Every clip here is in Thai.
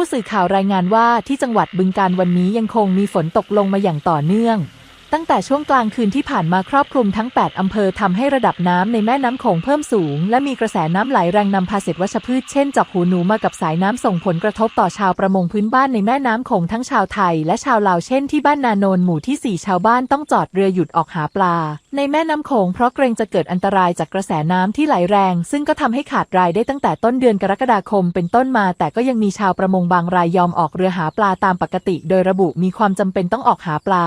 ผู้สื่อข่าวรายงานว่าที่จังหวัดบึงการวันนี้ยังคงมีฝนตกลงมาอย่างต่อเนื่อง ตั้งแต่ช่วงกลางคืนที่ผ่านมาครอบคลุมทั้ง 8 อำเภอทำให้ระดับน้ำในแม่น้ำโขงเพิ่มสูง และมีกระแสน้ำไหลแรงนำพาเศษวัชพืชเช่นจอกหูหนูมากับสายน้ำส่งผลกระทบต่อชาวประมงพื้นบ้านในแม่น้ำโขงทั้งชาวไทย และชาวลาวเช่นที่บ้านนาโนนหมู่ที่ 4 ชาวบ้านต้องจอดเรือหยุดออกหาปลา ในแม่น้ำโขงเพราะเกรงจะเกิดอันตรายจากกระแสน้ำที่ไหลแรง ซึ่งก็ทำให้ขาดรายได้ตั้งแต่ต้นเดือนกรกฎาคมเป็นต้นมา แต่ก็ยังมีชาวประมงบางรายยอมออกเรือหาปลาตามปกติ โดยระบุมีความจำเป็นต้องออกหาปลา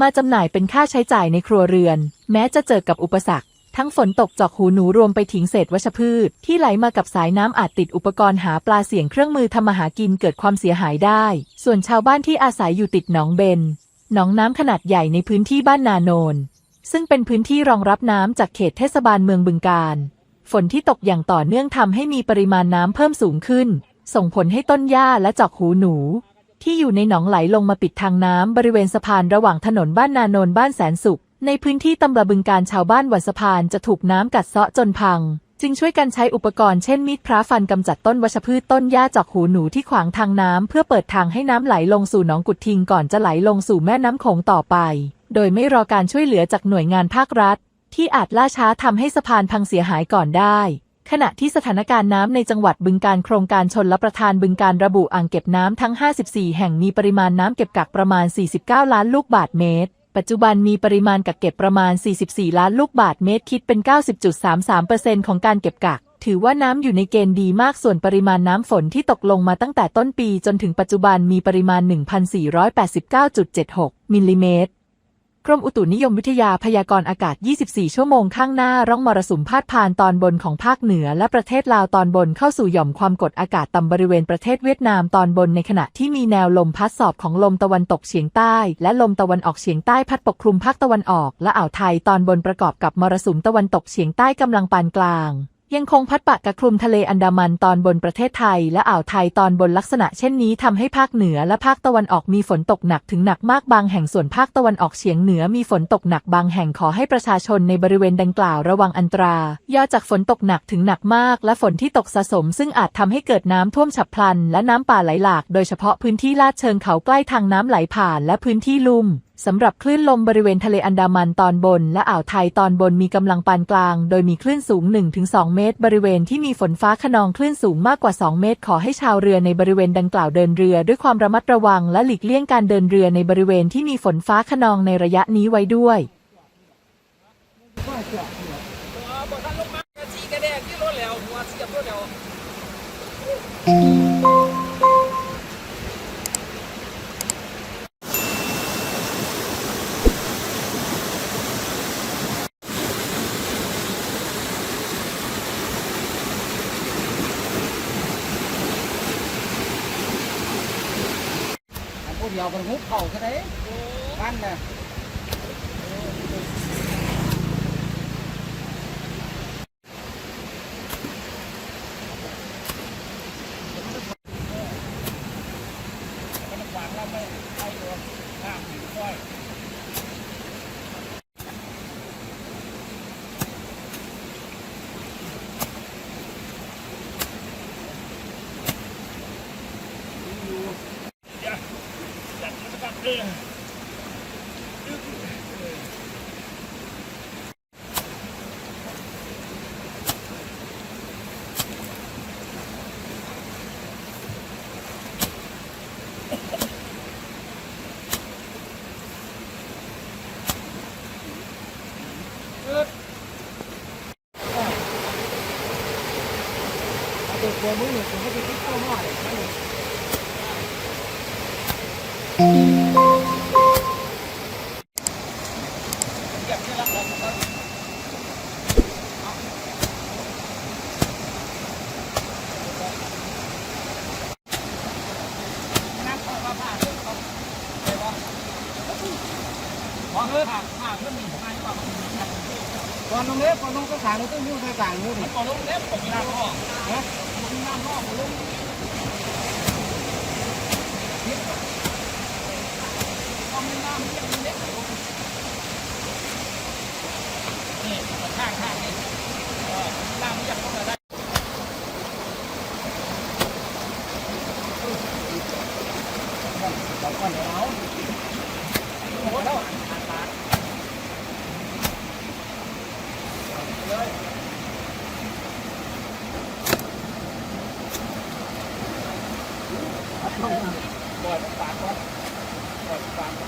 มาจำหน่ายเป็นค่าใช้จ่ายในครัวเรือน แม้จะเจอกับอุปสรรค ทั้งฝนตกจอกหูหนูรวมไปถึงเศษวัชพืช ที่ไหลมากับสายน้ำอาจติดอุปกรณ์หาปลาเสี่ยงเครื่องมือทำมาหากินเกิดความเสียหายได้ ส่วนชาวบ้านที่อาศัยอยู่ติดหนองเบนหนองน้ำขนาดใหญ่ในพื้นที่บ้านนาโนน ซึ่งเป็นพื้นที่รองรับน้ำจากเขตเทศบาลเมืองบึงการ ฝนที่ตกอย่างต่อเนื่องทำให้มีปริมาณน้ำเพิ่มสูงขึ้น ส่งผลให้ต้นหญ้าและจอกหูหนู ที่อยู่ในหนองไหลลงมาปิดทางน้ำบริเวณสะพานระหว่างถนนบ้านนาโนนบ้านแสนสุข ในพื้นที่ตำบลบึงการชาวบ้านวันสะพานจะถูกน้ำกัดเซาะจนพัง จึงช่วยกันใช้อุปกรณ์เช่นมีดพระฟันกำจัดต้นวัชพืชต้นหญ้าจอกหูหนูที่ขวางทางน้ำเพื่อเปิดทางให้น้ำไหลลงสู่หนองกุดทิงก่อนจะไหลลงสู่แม่น้ำโขงต่อไป โดยไม่รอการช่วยเหลือจากหน่วยงานภาครัฐ ที่อาจล่าช้าทำให้สะพานพังเสียหายก่อนได้ ขณะที่สถานการณ์น้ำในจังหวัดบึงการโครงการชนรับประทานบึงการระบุอ่างเก็บน้ำทั้ง 54 แห่งมีปริมาณน้ำเก็บกักประมาณ 49 ล้านลูกบาศก์เมตร ปัจจุบันมีปริมาณกักเก็บประมาณ 44 ล้านลูกบาศก์เมตร คิดเป็น 90.33%ของการเก็บกัก ถือว่าน้ำอยู่ในเกณฑ์ดีมากส่วนปริมาณน้ำฝนที่ตกลงมาตั้งแต่ต้นปีจนถึงปัจจุบันมีปริมาณ 1,489.76 มิลลิเมตร กรมอุตุนิยมวิทยาพยากรณ์อากาศ 24 ชั่วโมงข้างหน้า ร่องมรสุมพาดผ่านตอนบนของภาคเหนือ และประเทศลาวตอนบนเข้าสู่หย่อมความกดอากาศต่ำบริเวณประเทศเวียดนามตอนบนในขณะที่มีแนวลมพัดสอบของลมตะวันตกเฉียงใต้ และลมตะวันออกเฉียงใต้พัดปกคลุมภาคตะวันออก และอ่าวไทยตอนบนประกอบกับมรสุมตะวันตกเฉียงใต้กำลังปานกลาง ยังคงพัดปะกระคลุมทะเลอันดามันตอนบนประเทศไทย และอ่าวไทยตอนบนลักษณะเช่นนี้ทำให้ภาคเหนือและภาคตะวันออกมีฝนตกหนักถึงหนักมากบางแห่งส่วนภาคตะวันออกเฉียงเหนือมีฝนตกหนักบางแห่งขอให้ประชาชนในบริเวณดังกล่าวระวังอันตรายอจากฝนตกหนักถึงหนักมาก และฝนที่ตกสะสม ซึ่งอาจทำให้เกิดน้ำท่วมฉับพลัน และน้ำป่าไหลหลาก โดยเฉพาะพื้นที่ลาดเชิงเขาใกล้ทางน้ำไหลผ่าน และพื้นที่ลุ่ม สำหรับคลื่นลมบริเวณทะเลอันดามันตอนบน และอ่าวไทยตอนบนมีกำลังปานกลาง โดยมีคลื่นสูง 1-2 เมตร บริเวณที่มีฝนฟ้าขนองคลื่นสูงมากกว่า 2 เมตร ขอให้ชาวเรือในบริเวณดังกล่าวเดินเรือ ด้วยความระมัดระวัง และหลีกเลี่ยงการเดินเรือในบริเวณที่มีฝนฟ้าขนองในระยะนี้ไว้ด้วยหั วบนท่านลงมากระชีกระแดกที่รถแล้วหัวเสียรถแล้วอันเดียวกันหุบเข่าซะได้บ้านน่ะเด็ก ตัวมือหนึ่งผมก็จะคิดเข้าห้อเลยนะเนี่ยก่อนลงเล็บก่อนลงก็สางนี่ต้องยุ่งใส่สางนู่นนี่ก่อนลงเล็บผมมีน้ำพ่อนะมีน้ำพ่อผมลงต้องมีน้ำเรียกมันเล็กนี่ข้างข้างนี่น้ำเรียกเข้ามาได้ เอาก่อนเอาโอ้โหแล้วปล่อยมันปากก่อนปล่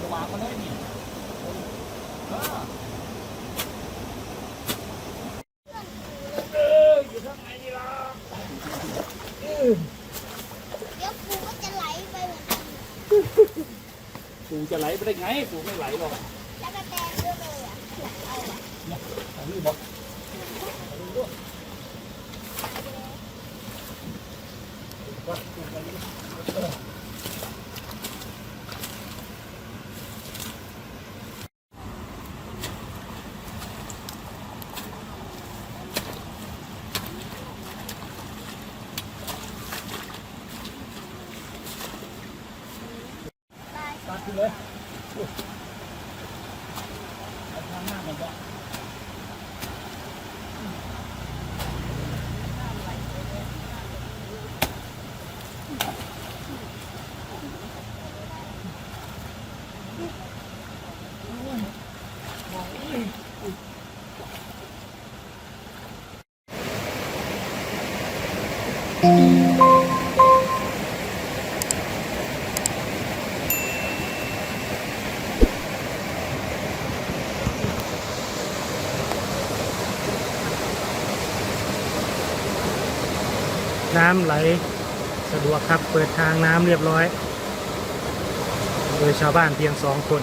ตัดวางมาเลยนี่เออเอออยู่ข้างในนี่ล่ะเดี๋ยวปูก็จะไหลไปเหมือนกันปูจะไหลไปได้ไงปูไม่ไหลหรอกแล้วก็แตกด้วยเลยอะเอาอะอันนี้บอก ขึ้นเลยทางหน้าก่อนจ้ น้ำไหลสะดวกครับ เปิดทางน้ำเรียบร้อย โดยชาวบ้านเพียงสองคน